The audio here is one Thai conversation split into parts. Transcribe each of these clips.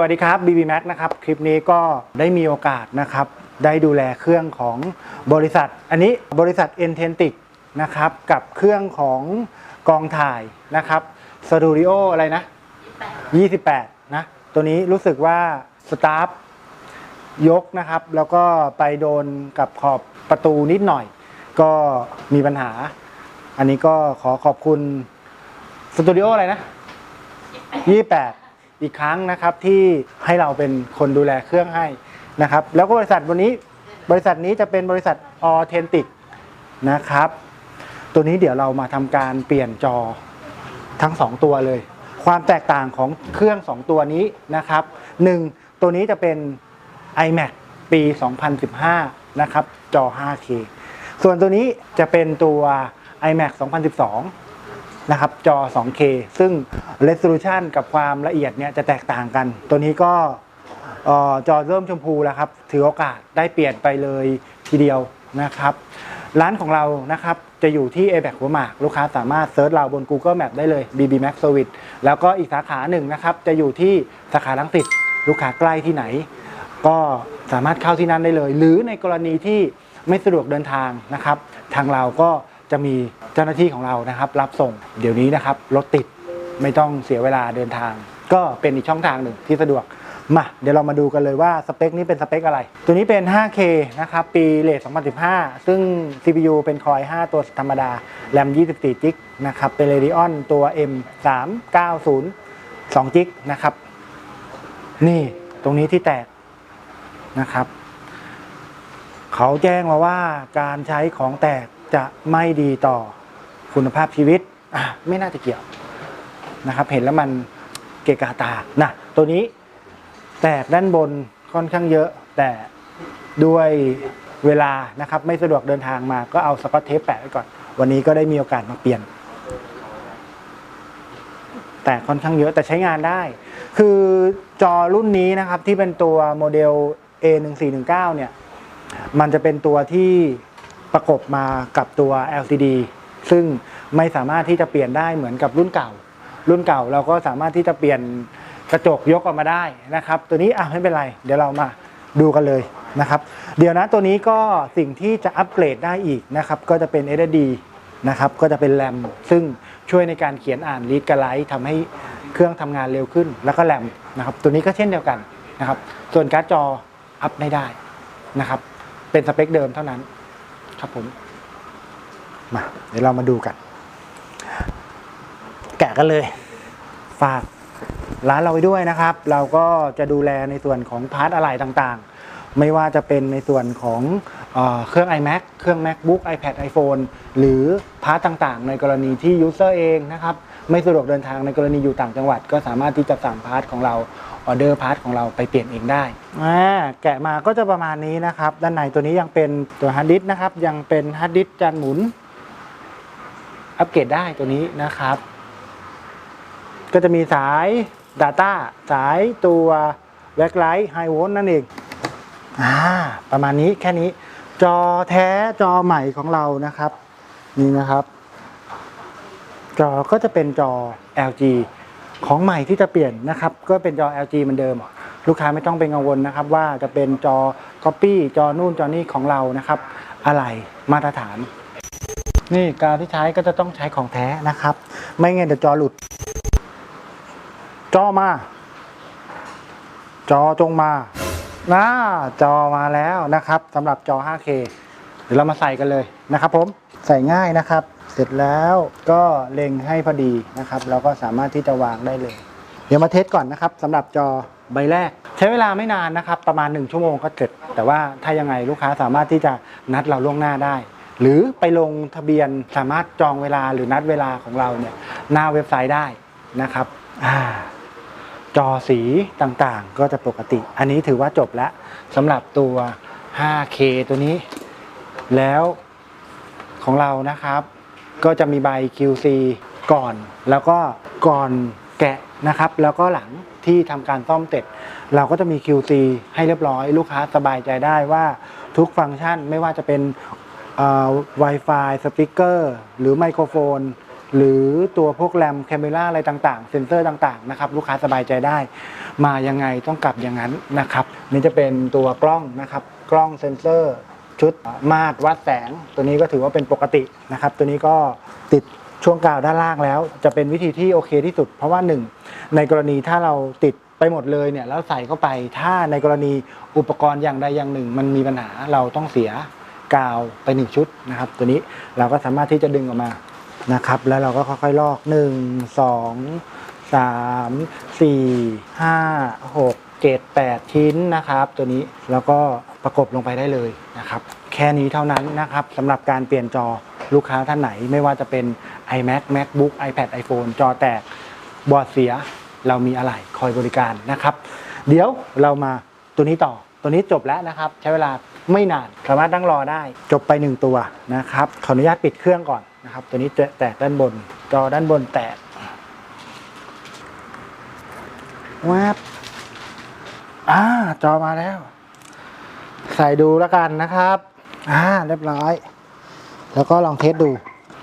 วัสดีครับ BB Max นะครับ คลิปนี้ก็ได้มีโอกาสนะครับ ได้ดูแลเครื่องของบริษัท อันนี้บริษัท e n t e n t i c นะครับ กับเครื่องของกองถ่ายนะครับสตูดิโออะไรนะ 28 นะ ตัวนี้รู้สึกว่าสตาฟยกนะครับ แล้วก็ไปโดนกับขอบประตูนิดหน่อย ก็มีปัญหา อันนี้ก็ขอขอบคุณสตูดิโออะไรนะ 28 อีกครั้งนะครับที่ให้เราเป็นคนดูแลเครื่องให้นะครับ แล้วก็บริษัทวันนี้บริษัทนี้จะเป็นบริษัทออเทนติกนะครับ ตัวนี้เดี๋ยวเรามาทำการเปลี่ยนจอทั้ง 2 ตัวเลย ความแตกต่างของเครื่อง 2 ตัวนี้นะครับ 1 ตัวนี้จะเป็น iMac ปี 2015 นะครับ จอ 5K ส่วนตัวนี้จะเป็นตัว iMac 2012 นะครับจอ 2K ซึ่ง resolution กับความละเอียดเนี่ยจะแตกต่างกัน ตัวนี้ก็จอเริ่มชมพูแล้วครับ ถือโอกาสได้เปลี่ยนไปเลยทีเดียวนะครับ ร้านของเรานะครับจะอยู่ที่ a b a c หัวหมาก ลูกค้าสามารถเซิร์ชเราบน Google Map ได้เลย BB Max Service แล้วก็อีกสาขาหนึ่งนะครับ จะอยู่ที่สาขาลังสิตลูกค้าใกล้ที่ไหน ก็สามารถเข้าที่นั่นได้เลย หรือในกรณีที่ไม่สะดวกเดินทางนะครับ ทางเราก็ จะมีเจ้าหน้าที่ของเรานะครับ รับส่งเดี๋ยวนี้นะครับรถติดไม่ต้องเสียเวลาเดินทาง ก็เป็นอีกช่องทางหนึ่งที่สะดวกมาเดี๋ยวเรามาดูกันเลยว่าสเปคนี้เป็นสเปคอะไร ตัวนี้เป็น 5K นะครับ ปีเลท2015 ซึ่ง CPU เป็น Core i5 ตัวธรรมดา RAM 24 g b นะครับ เป็น Radeon ตัว M390 2 g b นะครับ นี่ตรงนี้ที่แตกนะครับ เขาแจ้งมาว่าการใช้ของแตก จะไม่ดีต่อคุณภาพชีวิตอะไม่น่าจะเกี่ยวนะครับ เห็นแล้วมันเกะกะตานะตัวนี้แตกด้านบนค่อนข้างเยอะ แต่ด้วยเวลานะครับ ไม่สะดวกเดินทางมาก็เอาสกอตเทปแปะไว้ก่อน วันนี้ก็ได้มีโอกาสมาเปลี่ยน แต่ค่อนข้างเยอะแต่ใช้งานได้ คือจอรุ่นนี้นะครับที่เป็นตัวโมเดล A1419 เนี่ย มันจะเป็นตัวที่ ประกบมากับตัว LCD ซึ่งไม่สามารถที่จะเปลี่ยนได้เหมือนกับรุ่นเก่า รุ่นเก่าเราก็สามารถที่จะเปลี่ยนกระจกยกออกมาได้นะครับ ตัวนี้อะไม่เป็นไร เดี๋ยวเรามาดูกันเลยนะครับ เดี๋ยวนะตัวนี้ก็สิ่งที่จะอัปเกรดได้อีกนะครับ ก็จะเป็น SSD นะครับ ก็จะเป็นแรมซึ่งช่วยในการเขียนอ่านรีดกระไลท์ทำให้เครื่องทำงานเร็วขึ้น แล้วก็แรมนะครับ ตัวนี้ก็เช่นเดียวกันนะครับ ส่วนการ์ดจออัพไม่ได้นะครับ เป็นสเปคเดิมเท่านั้น ครับผม มา เดี๋ยวเรามาดูกัน แกะกันเลย ฝากร้านเราไว้ด้วยนะครับ เราก็จะดูแลในส่วนของพาร์ทอะไหล่ต่างๆ ไม่ว่าจะเป็นในส่วนของเออเครื่อง iMac เครื่อง MacBook iPad iPhone หรือพาร์ทต่างๆ ในกรณีที่ยูเซอร์เองนะครับ ไม่สะดวกเดินทางในกรณีอยู่ต่างจังหวัด ก็สามารถที่จะสั่งพาร์ทของเราออเดอร์พาร์ทของเราไปเปลี่ยนเองได้อ่าแกะมาก็จะประมาณนี้นะครับ ด้านในตัวนี้ยังเป็นตัวฮาร์ดดิสก์นะครับ ยังเป็นฮาร์ดดิสก์จานหมุน อัปเกรดได้ตัวนี้นะครับ ก็จะมีสาย Data สายตัวแบ็คไลท์ไฮโวลต์นั่นเองอ่าประมาณนี้แค่นี้ จอแท้จอใหม่ของเรานะครับ นี่นะครับ จอก็จะเป็นจอ LG ของใหม่ที่จะเปลี่ยนนะครับ ก็เป็นจอ LG เหมือนเดิม ลูกค้าไม่ต้องเป็นกังวลนะครับ ว่าจะเป็นจอ Copy จอนู่นจอนี่ของเรานะครับ อะไรมาตรฐาน นี่กาวที่ใช้ก็จะต้องใช้ของแท้นะครับ ไม่งั้นเดี๋ยวจอหลุด จอมา จอจงมาน่าจอมาแล้วนะครับสำหรับจอ 5K เดี๋ยวเรามาใส่กันเลยนะครับผมใส่ง่ายนะครับ เสร็จแล้วก็เล็งให้พอดีนะครับ เราก็สามารถที่จะวางได้เลย เดี๋ยวมาเทสก่อนนะครับสำหรับจอใบแรก ใช้เวลาไม่นานนะครับ ประมาณ 1 ชั่วโมงก็เสร็จ แต่ว่าถ้ายังไงลูกค้าสามารถที่จะนัดเราล่วงหน้าได้ หรือไปลงทะเบียนสามารถจองเวลาหรือนัดเวลาของเราเนี่ยหน้าเว็บไซต์ได้นะครับอ่าจอสีต่างๆ ก็จะปกติ อันนี้ถือว่าจบแล้วสำหรับตัว 5K ตัวนี้ แล้วของเรานะครับ ก็จะมีใบ QC ก่อน แล้วก็ก่อนแกะนะครับ แล้วก็หลังที่ทำการซ่อมเสร็จ เราก็จะมี QC ให้เรียบร้อย ลูกค้าสบายใจได้ว่าทุกฟังก์ชันไม่ว่าจะเป็นอ่อ Wi-Fi สปีกเกอร์หรือไมโครโฟน หรือตัวพวกแรม c a m e r a อะไรต่างๆ เซ็นเซอร์ต่างๆนะครับลูกค้าสบายใจได้ มายังไงต้องกลับอย่างนั้นนะครับนี่จะเป็นตัวกล้องนะครับ กล้องเซ็นเซอร์ ชุดมาตรวัดแสง ตัวนี้ก็ถือว่าเป็นปกตินะครับ ตัวนี้ก็ติดช่วงกาวด้านล่างแล้ว จะเป็นวิธีที่โอเคที่สุด เพราะว่าหนึ่งในกรณีถ้าเราติดไปหมดเลยเนี่ยแล้วใส่เข้าไปถ้าในกรณีอุปกรณ์อย่างใดอย่างหนึ่ง มันมีปัญหาเราต้องเสียกาวไปหนึ่งชุดนะครับ ตัวนี้เราก็สามารถที่จะดึงออกมานะครับ แล้วเราก็ค่อยๆลอกหนึ่งสองสามสี่ห้าหกเจ็ดแปดชิ้นนะครับ ตัวนี้แล้วก็ ประกบลงไปได้เลยนะครับ แค่นี้เท่านั้นนะครับสำหรับการเปลี่ยนจอลูกค้าท่านไหนไม่ว่าจะเป็น iMac MacBook iPad iPhone จอแตกบอดเสีย เรามีอะไรคอยบริการนะครับ เดี๋ยวเรามาตัวนี้ต่อตัวนี้จบแล้วนะครับ ใช้เวลาไม่นานสามารถนั่งรอได้จบไปหนึ่งตัวนะครับขออนุญาตปิดเครื่องก่อนนะครับ ตัวนี้แตกด้านบน จอด้านบนแตกวาบอ่าจอมาแล้ว ใส่ดูแล้วกันนะครับอ่าเรียบร้อย แล้วก็ลองเทสดู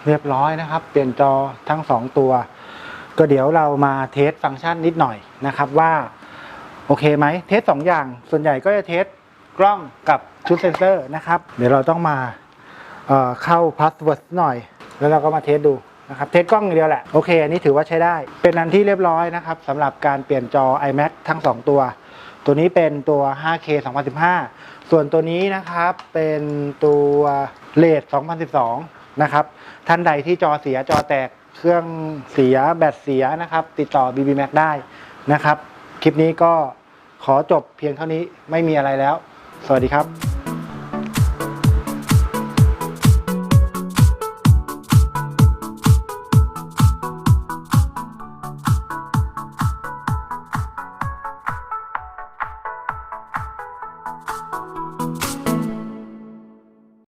เรียบร้อยนะครับ เปลี่ยนจอทั้งสองตัว ก็เดี๋ยวเรามาเทสฟังก์ชันนิดหน่อยนะครับว่า โอเคไหมเทสสองอย่าง ส่วนใหญ่ก็จะเทสกล้องกับชุดเซนเซอร์นะครับ เดี๋ยวเราต้องมาเอ่อเข้าพาสเวิร์ดหน่อย แล้วเราก็มาเทสดูนะครับเทสกล้องอย่างเดียวแหละโอเคอันนี้ถือว่าใช้ได้ เป็นอันที่เรียบร้อยนะครับสำหรับการเปลี่ยนจอ iMac ทั้ง 2 ตัว ตัวนี้เป็นตัว 5K 2015 ส่วนตัวนี้นะครับเป็นตัวเลด2012 นะครับท่านใดที่จอเสียจอแตกเครื่องเสียแบตเสียนะครับ ติดต่อ BB Mac ได้นะครับ คลิปนี้ก็ขอจบเพียงเท่านี้ไม่มีอะไรแล้ว สวัสดีครับ